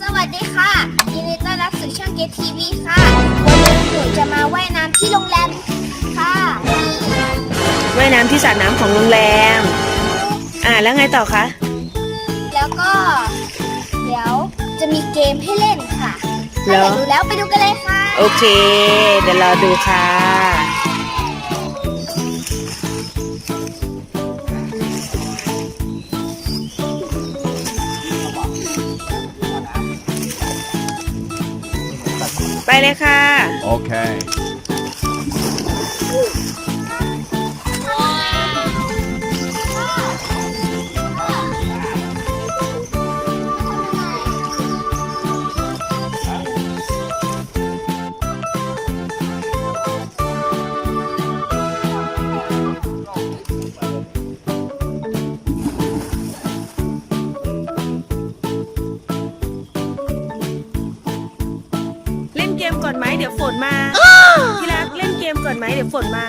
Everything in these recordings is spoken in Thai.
สวัสดีค่ะยินดีต้อนรับสู่ช่องเกตทีวีค่ะ วันนี้หนูจะมาว่ายน้ำที่โรงแรมค่ะนี่ว่ายน้ำที่สระน้ำของโรงแรม อ่าแล้วไงต่อคะ แล้วก็ เดี๋ยวจะมีเกมให้เล่นค่ะเหรถ้าออยากดูแล้วไปดูกันเลยค่ะ โอเค เดี๋ยวรอดูค่ะ เลยค่ะ โอเค ไหมเดี๋ยวฝนมา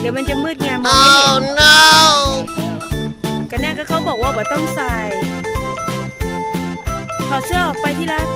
เดี๋ยวมันจะมืดไงมองไม่เห็น no กันแน่ก็เขาบอกว่าบ่ต้องใส่ถอดเสื้อออกไปที่รัก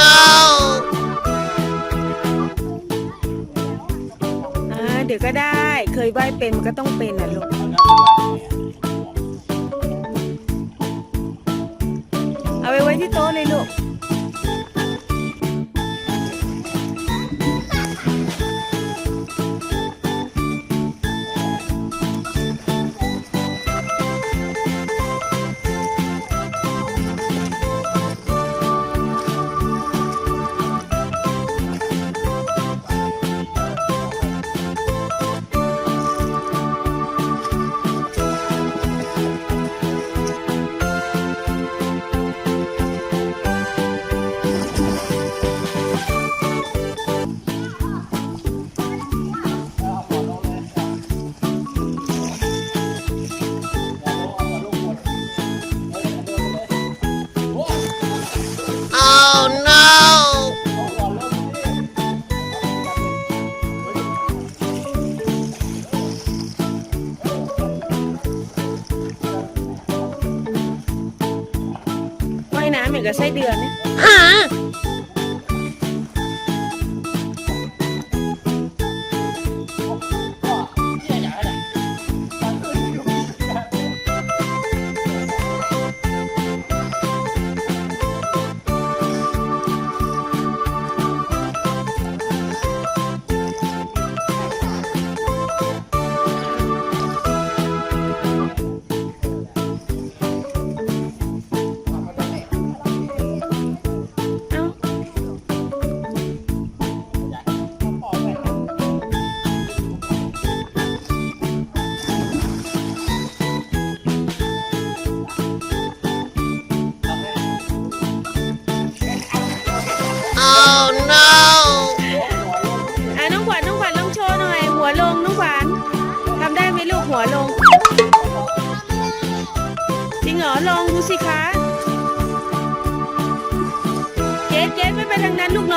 no อ่าเดี๋ยวก็ได้ เคยว่ายเป็นมันก็ต้องเป็นนะลูก เอาไปไว้ที่โต๊ะเลยลูก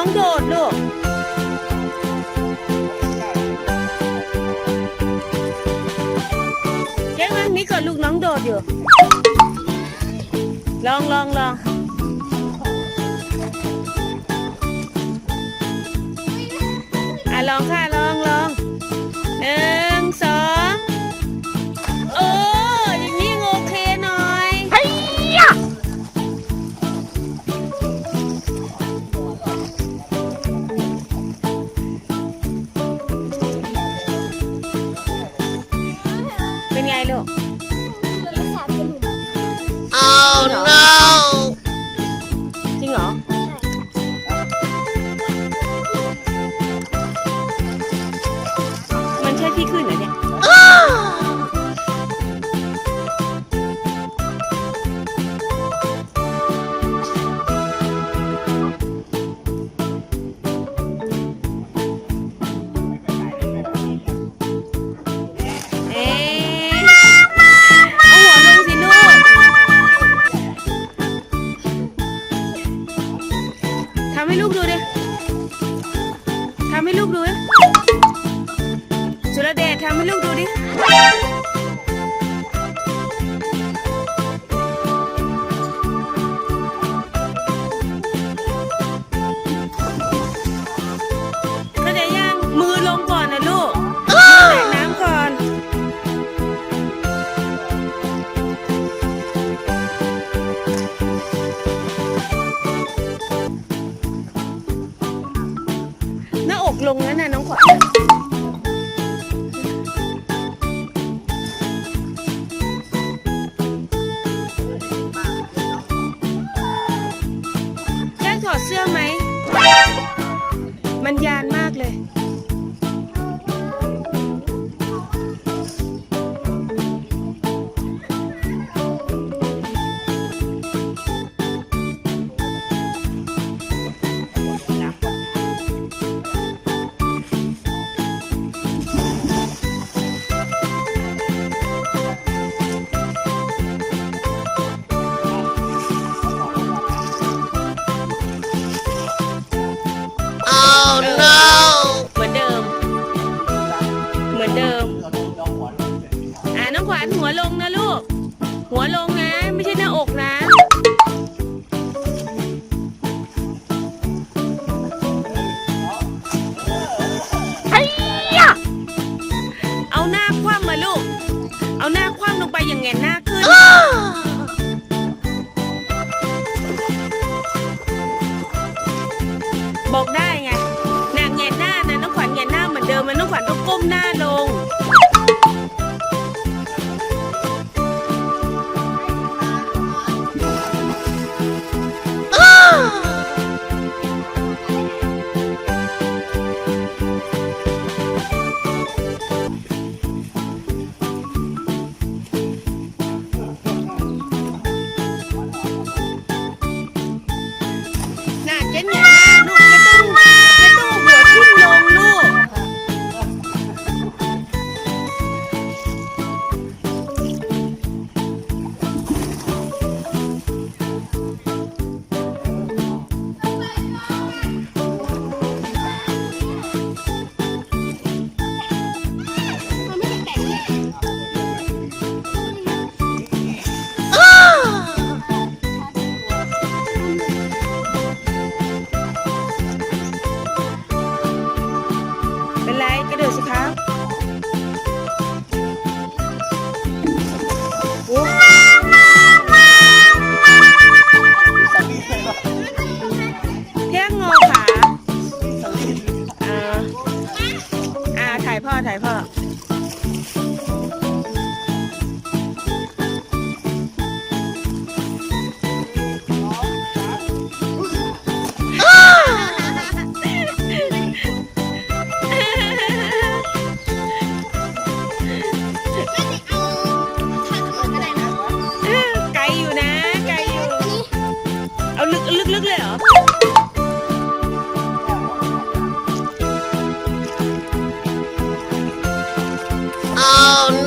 องโดดลูกเจ๊วันนี้ก่อนลูกน้องโดดอยู่ ลองลองลองอะลองค่ะ ที่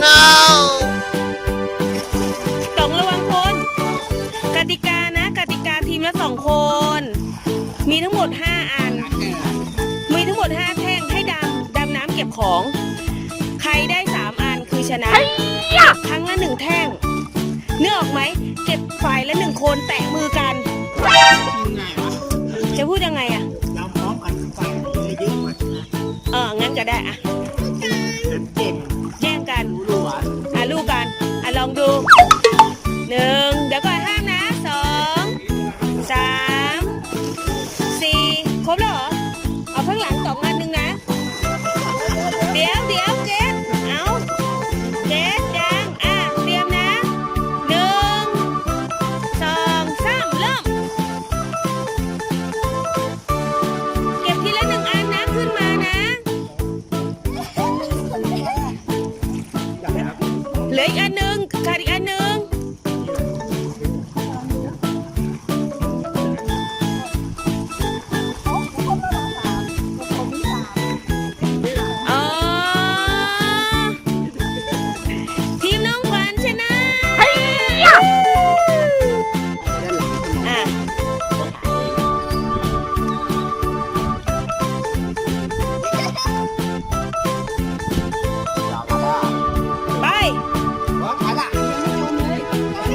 no สองระวังคน กติกานะ กติกาทีมละสองคน มีทั้งหมดห้าอัน มีทั้งหมดห้าแท่งให้ดำดำน้ำเก็บของ ใครได้สามอันคือชนะครั้งละหนึ่งแท่งเนื้อออกไหม เก็บฝ่ายละหนึ่งคนแตะมือกัน จะพูดยังไงอะเราพร้อมกันไปเยอะกว่เอองั้นก็ได้อะ หนึ่งเดี๋ยวก่อนห้า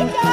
Africa.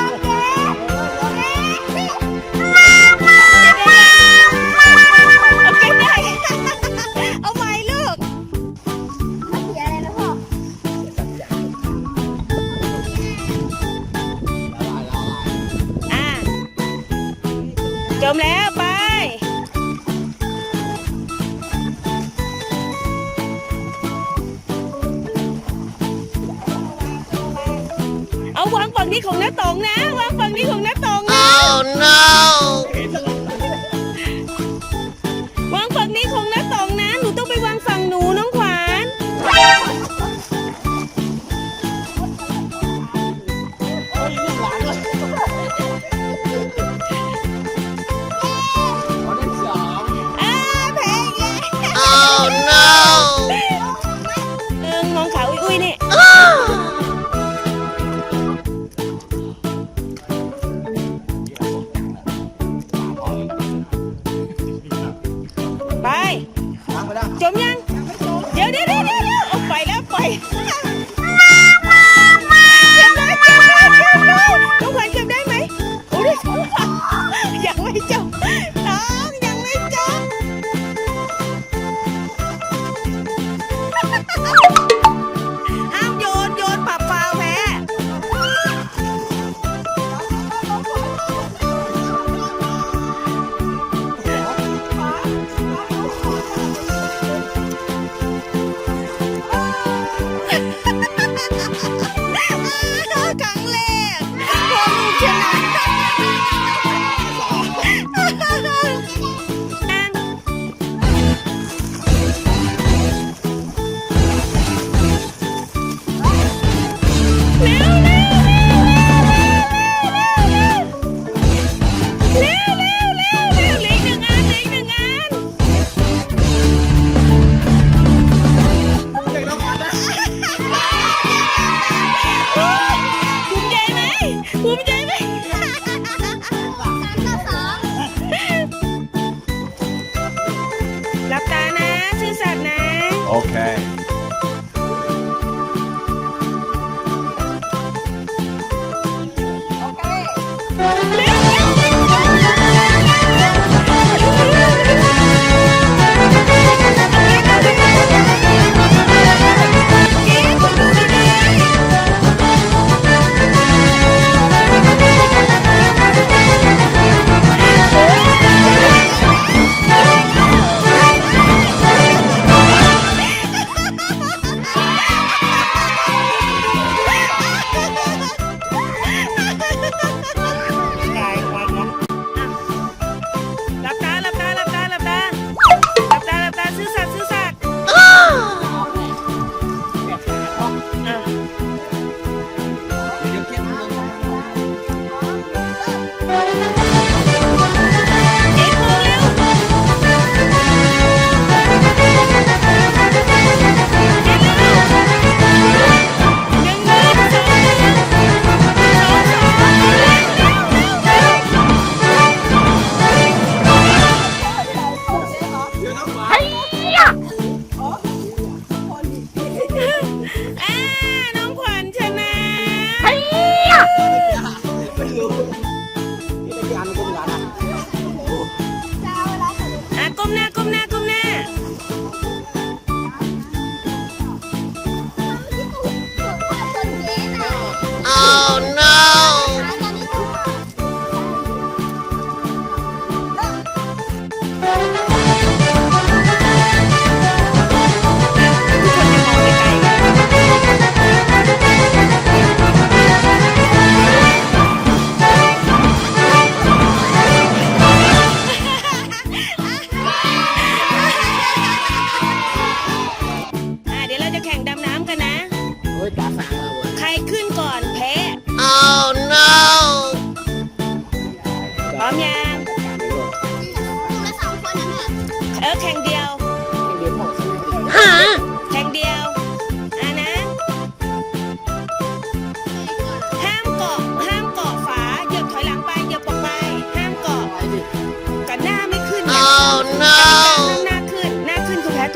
รับตานะ ชื่อสัตว์นะ Okay. โอเค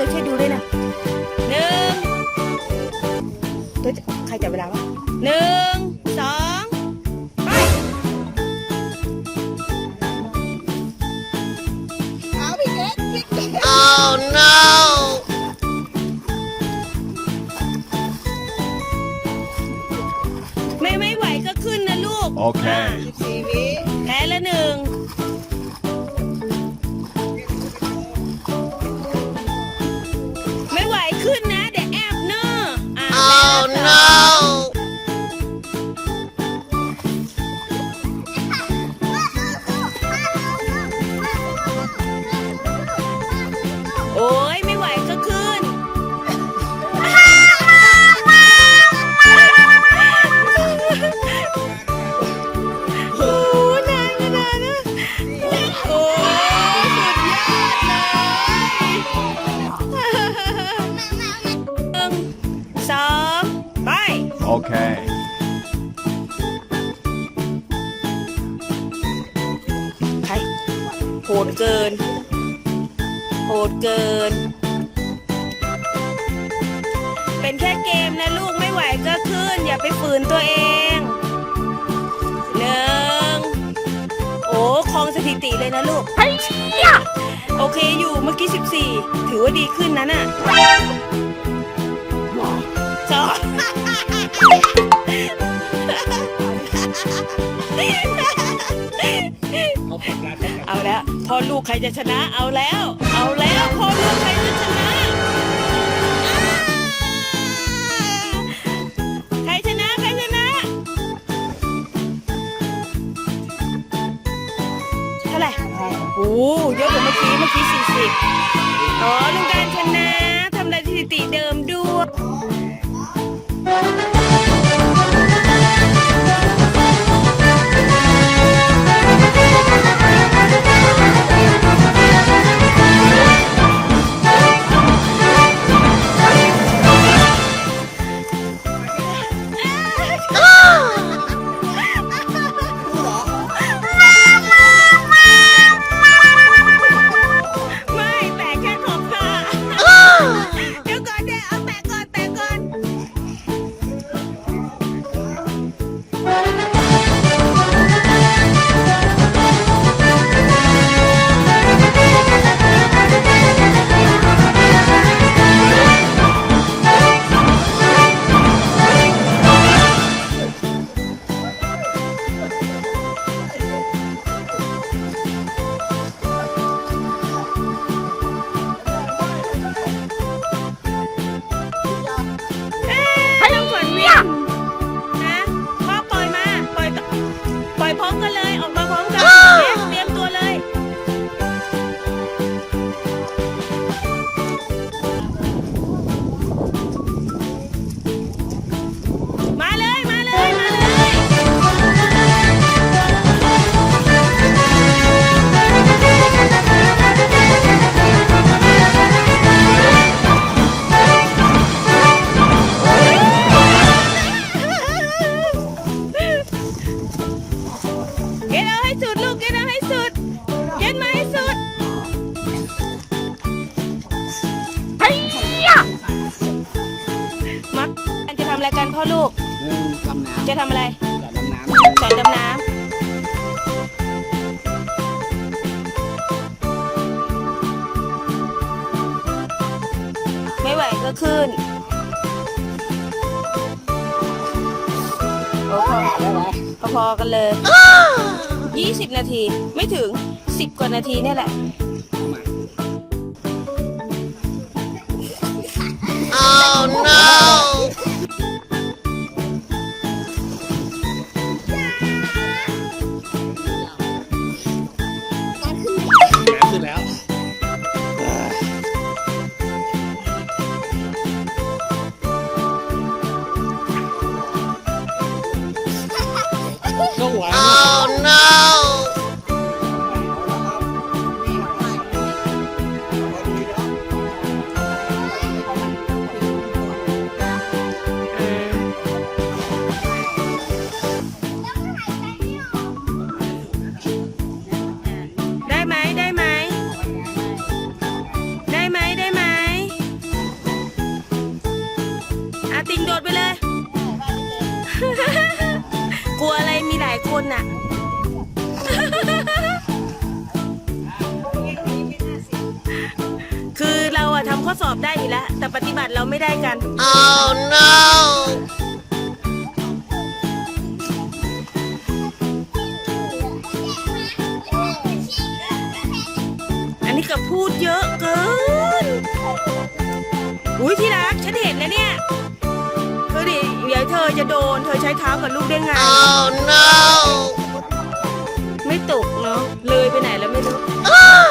ตัวช่วยดูด้วยนะหนึ่งตัวใครจับเวลาวะหนึ่ง โอเคอยู่เมื่อกี้ 14 ถือว่าดีขึ้นนะน่ะจอเอาแล้วพอลูกใครจะชนะ เอาแล้ว เอาแล้วพอลูกใครจะชนะ เยอะกว่าเมื่อกี้ เมื่อกี้สี่สิบอ๋อลุงการชนะทำลายสถิติเดิมด้วย 黄瓜来 เรื่องดำน้ำจะทำอะไรสอนดำน้ำสอนดำน้ำไม่ไหวก็ขึ้นโอ้พอพอๆกันเลย 20 นาที ไม่ถึง 10 กว่านาทีเนี่ยแหละโอ้ oh, no Wow. ับพูดเยอะเกิน อุ้ยที่รักฉันเห็นนะเนี่ยเธอดิเดี๋ยวเธอจะโดน เธอใช้เท้ากับลูกได้ไง Oh no! ไม่ตกเนาะเลยไปไหนแล้วไม่รู้ Ah!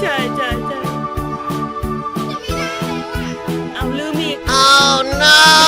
ใช่ใช่ใช่เอาลืมอีก oh no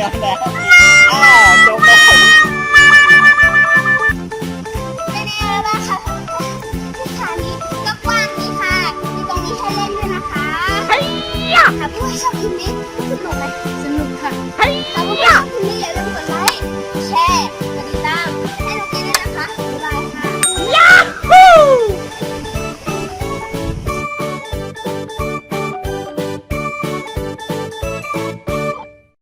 ยนแล้วอ้าวจบแล้วไม่ได้แล้วบ้างค่ะสถานีก็กว้างดีค่ะ มีตรงนี้ให้เล่นด้วยนะคะค่ะผู้ชมคลิปนี้สนุกไหมสนุกค่ะขอบคุณค่